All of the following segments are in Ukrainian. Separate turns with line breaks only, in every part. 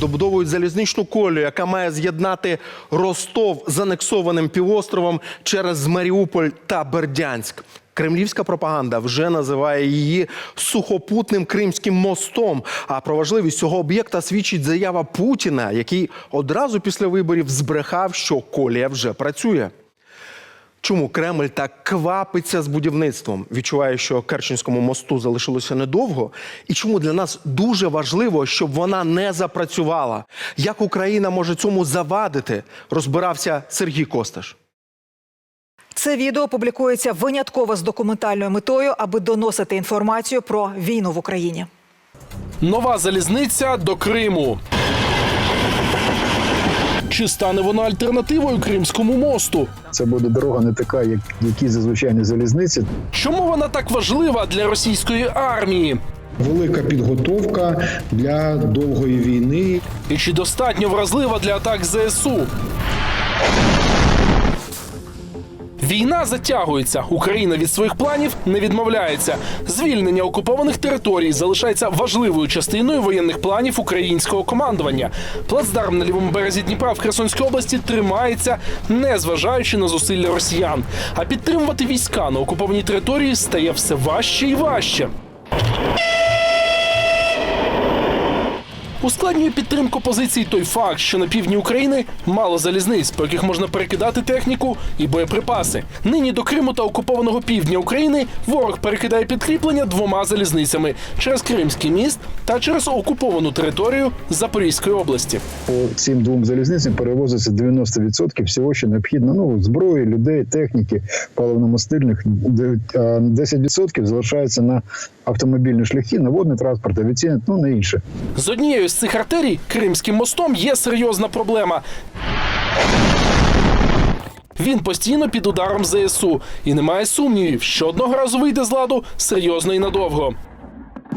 Добудовують залізничну колію, яка має з'єднати Ростов з анексованим півостровом через Маріуполь та Бердянськ. Кремлівська пропаганда вже називає її сухопутним кримським мостом. А про важливість цього об'єкта свідчить заява Путіна, який одразу після виборів збрехав, що колія вже працює. Чому Кремль так квапиться з будівництвом? Відчуває, що Керченському мосту залишилося недовго. І чому для нас дуже важливо, щоб вона не запрацювала? Як Україна може цьому завадити? Розбирався Сергій Косташ.
Це відео публікується винятково з документальною метою, аби доносити інформацію про війну в Україні.
Нова залізниця до Криму. Чи стане вона альтернативою Кримському мосту?
Це буде дорога не така, як які зазвичайні залізниці.
Чому вона так важлива для російської армії?
велика підготовка для довгої війни.
І чи достатньо вразлива для атак ЗСУ? Війна затягується. Україна від своїх планів не відмовляється. Звільнення окупованих територій залишається важливою частиною воєнних планів українського командування. Плацдарм на лівому березі Дніпра в Херсонській області тримається, не зважаючи на зусилля росіян. А підтримувати війська на окупованій території стає все важче і важче. Ускладнює підтримку позицій той факт, що на півдні України мало залізниць, по яких можна перекидати техніку і боєприпаси. Нині до Криму та окупованого півдня України ворог перекидає підкріплення двома залізницями через Кримський міст та через окуповану територію Запорізької області.
По цим двом залізницям перевозиться 90% всього, що необхідно. Ну, зброї, людей, техніки, паливно-мастильних. Де- а 10% залишається на автомобільні шляхи, на водний транспорт, авіаційний, ну на інше.
З однією з цих артерій Кримським мостом є серйозна проблема. Він постійно під ударом ЗСУ і немає сумнівів, що одного разу вийде з ладу серйозно і надовго.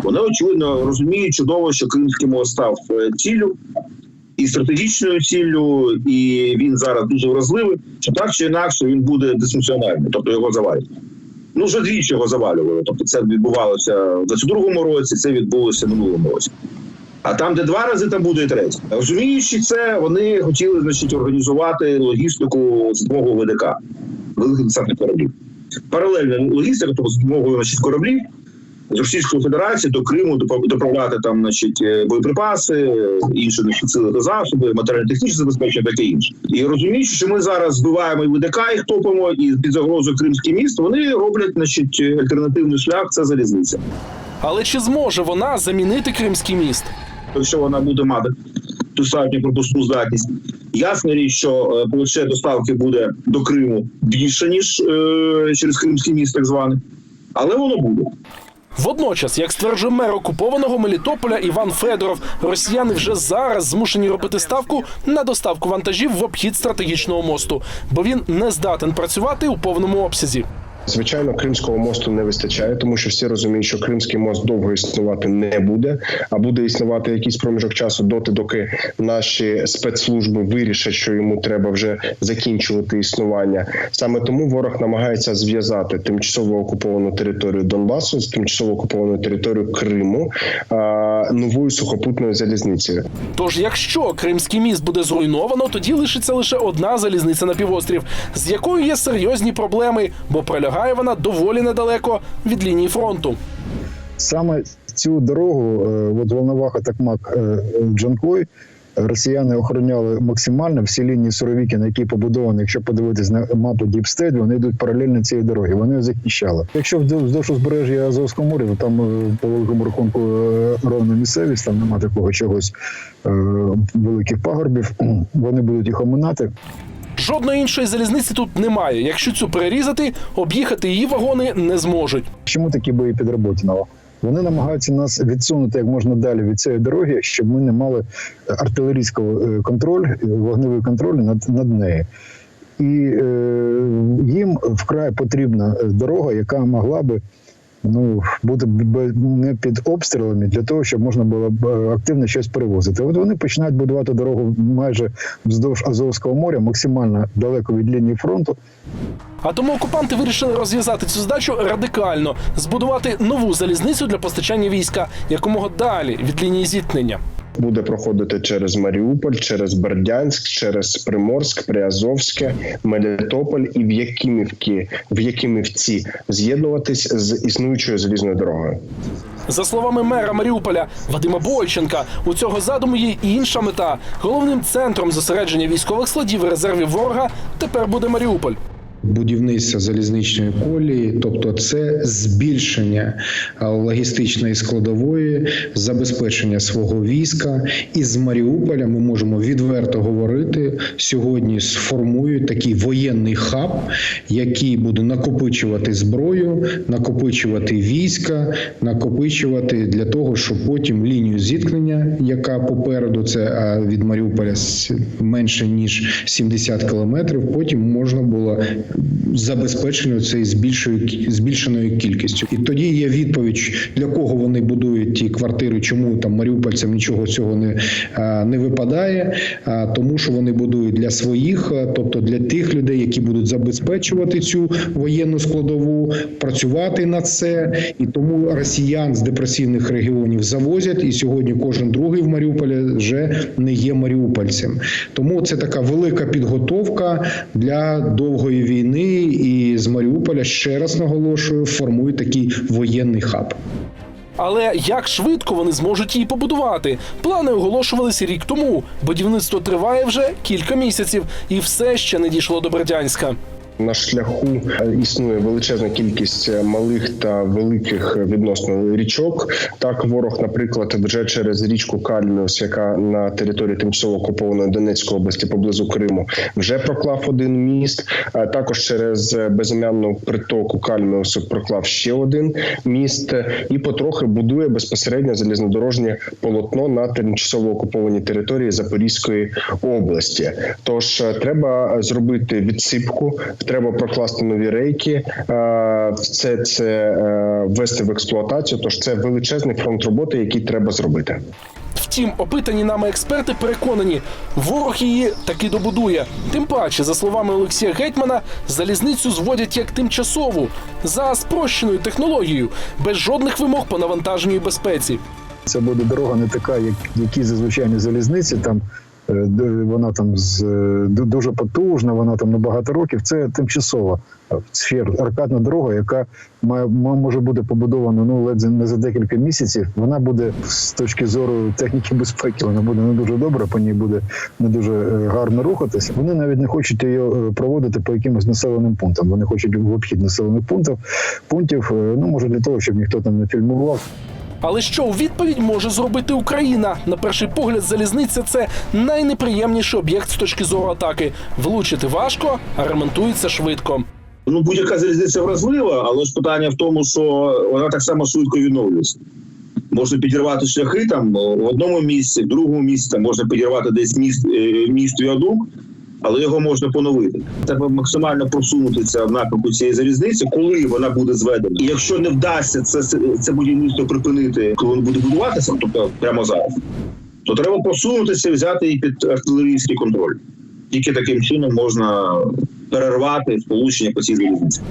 Вони очевидно розуміють чудово, що Кримський мост став е, ціллю і стратегічною ціллю, і він зараз дуже вразливий. Що так чи інакше він буде дисфункціональний, тобто його завалять. Ну вже двічі його завалювали. Тобто, це відбувалося в 22-му році, це відбулося минулому році. А там, де два рази, там буде і третій. Розуміючи це, вони хотіли значить організувати логістику з допомогою ВДК великих десантних кораблів. Паралельна логістика, тобто з допомогою значить, кораблів з Російської Федерації до Криму доправляти там, значить, е, боєприпаси, інші значить, сили та засоби, матеріально-технічне забезпечення, таке інше. І розуміючи, що ми зараз збиваємо і ВДК, їх топимо, і під загрозою Кримське місто, вони роблять значить, альтернативний шлях це залізниця.
Але чи зможе вона замінити Кримський міст?
Якщо вона буде мати достатню пропускну здатність, ясна річ, що е, площа доставки буде до Криму більше ніж е, через Кримський міст, так званий, але воно буде.
Водночас, як стверджує мер окупованого Мелітополя Іван Федоров, росіяни вже зараз змушені робити ставку на доставку вантажів в обхід стратегічного мосту, бо він не здатен працювати у повному обсязі.
Звичайно, Кримського мосту не вистачає, тому що всі розуміють, що Кримський мост довго існувати не буде, а буде існувати якийсь проміжок часу доти, доки наші спецслужби вирішать, що йому треба вже закінчувати існування. Саме тому ворог намагається зв'язати тимчасово окуповану територію Донбасу з тимчасово окупованою територією Криму а, новою сухопутною залізницею.
Тож, якщо Кримський міст буде зруйновано, тоді лишиться лише одна залізниця на півострів, з якою є серйозні проблеми, бо пролягає вона доволі недалеко від лінії фронту.
Саме цю дорогу, е, от Волноваха Такмак е, Джанкой, росіяни охороняли максимально всі лінії Суровіки, на які побудовані, якщо подивитись на мапу Діпстейт, вони йдуть паралельно цієї дороги. Вони захищали. Якщо вздовж узбережжя Азовського моря, то там е, по великому рахунку ровна місцевість, там немає такого чогось великих пагорбів. Вони будуть їх оминати.
Жодної іншої залізниці тут немає. Якщо цю перерізати, об'їхати її вагони не зможуть.
Чому такі бої під Роботіного? Вони намагаються нас відсунути як можна далі від цієї дороги, щоб ми не мали артилерійського е, контролю, е, вогневий контроль над, над нею. І е, їм вкрай потрібна е, дорога, яка могла би ну, бути не під обстрілами для того, щоб можна було б е, активно щось перевозити. От вони починають будувати дорогу майже вздовж Азовського моря, максимально далеко від лінії фронту.
А тому окупанти вирішили розв'язати цю задачу радикально збудувати нову залізницю для постачання війська якомога далі від лінії зіткнення.
Буде проходити через Маріуполь, через Бердянськ, через Приморськ, Приазовське, Мелітополь і в Якимівки, в Якимівці з'єднуватись з існуючою залізною дорогою.
За словами мера Маріуполя Вадима Бойченка, у цього задуму є і інша мета. Головним центром зосередження військових складів резервів ворога тепер буде Маріуполь.
Будівництва залізничної колії, тобто це збільшення логістичної складової, забезпечення свого війська. І з Маріуполя ми можемо відверто говорити сьогодні. Сформують такий воєнний хаб, який буде накопичувати зброю, накопичувати війська, накопичувати для того, щоб потім лінію зіткнення, яка попереду це від Маріуполя менше ніж 70 кілометрів, потім можна було забезпечено цією збільшою збільшеною кількістю. І тоді є відповідь, для кого вони будують ті квартири, чому там маріупольцям нічого цього не, не випадає, а, тому що вони будують для своїх, тобто для тих людей, які будуть забезпечувати цю воєнну складову, працювати на це. І тому росіян з депресивних регіонів завозять. І сьогодні кожен другий в Маріуполі вже не є маріупольцем. Тому це така велика підготовка для довгої війни. І з Маріуполя ще раз наголошую, формують такий воєнний хаб.
Але як швидко вони зможуть її побудувати? Плани оголошувалися рік тому. Будівництво триває вже кілька місяців, і все ще не дійшло до Бердянська.
На шляху е, існує величезна кількість е, малих та великих е, відносно річок. Так, ворог, наприклад, вже через річку Кальміус, яка на території тимчасово окупованої Донецької області поблизу Криму, вже проклав один міст. Також через безім'янну притоку Кальміусу проклав ще один міст і потрохи будує безпосередньо залізнодорожнє полотно на тимчасово окупованій території Запорізької області. Тож треба зробити відсипку, треба прокласти нові рейки, е, все це е, ввести в експлуатацію. Тож це величезний фронт роботи, який треба зробити.
Втім, опитані нами експерти переконані, ворог її таки добудує. Тим паче, за словами Олексія Гетьмана, залізницю зводять як тимчасову за спрощеною технологією, без жодних вимог по навантаженню і безпеці.
Це буде дорога не така, як які зазвичайні залізниці. Там вона там з е, дуже потужна, вона там на багато років. Це тимчасова е, сфер, аркадна дорога, яка має може бути побудована ну ледь не за декілька місяців. Вона буде з точки зору техніки безпеки. Вона буде не дуже добра, по ній буде не дуже е, гарно рухатися. Вони навіть не хочуть її е, проводити по якимось населеним пунктам. Вони хочуть в обхід населених пунктів пунктів. е, Ну може для того, щоб ніхто там не фільмував.
Але що у відповідь може зробити Україна? На перший погляд, залізниця це найнеприємніший об'єкт з точки зору атаки. Влучити важко, а ремонтується швидко.
Ну, будь-яка залізниця вразлива, але ж питання в тому, що вона так само швидко відновлюється. Можна підірвати шляхи там в одному місці, в другому місці, там можна підірвати десь міст, е, міст віадук, але його можна поновити. Треба максимально просунутися в напрямку цієї залізниці, коли вона буде зведена. І якщо не вдасться це, це будівництво припинити, коли воно буде будуватися, тобто прямо зараз, то треба просунутися і взяти її під артилерійський контроль. Тільки таким чином можна перервати сполучення по цій залізниці.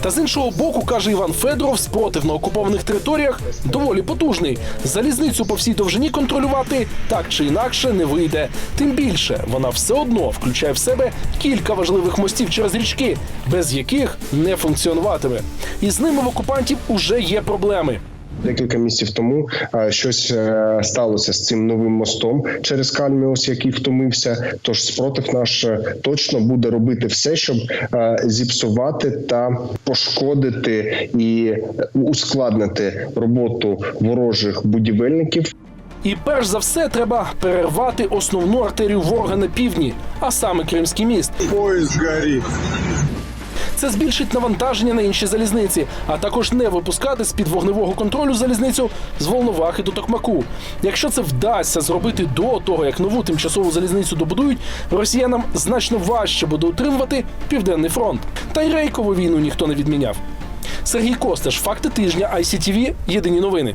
Та з іншого боку, каже Іван Федоров, спротив на окупованих територіях доволі потужний. Залізницю по всій довжині контролювати так чи інакше не вийде. Тим більше вона все одно включає в себе кілька важливих мостів через річки, без яких не функціонуватиме. І з ними в окупантів уже є проблеми.
Декілька місяців тому е, щось е, сталося з цим новим мостом через Кальміус, який втомився. Тож спротив наш е, точно буде робити все, щоб зіпсувати та пошкодити і ускладнити роботу ворожих будівельників.
І перш за все треба перервати основну артерію ворога на півдні, а саме Кримський міст.
Поезд горит.
Це збільшить навантаження на інші залізниці, а також не випускати з під вогневого контролю залізницю з Волновахи до Токмаку. Якщо це вдасться зробити до того, як нову тимчасову залізницю добудують, росіянам значно важче буде утримувати південний фронт. Та й рейкову війну ніхто не відміняв. Сергій Костеш, факти тижня ICTV, Єдині новини.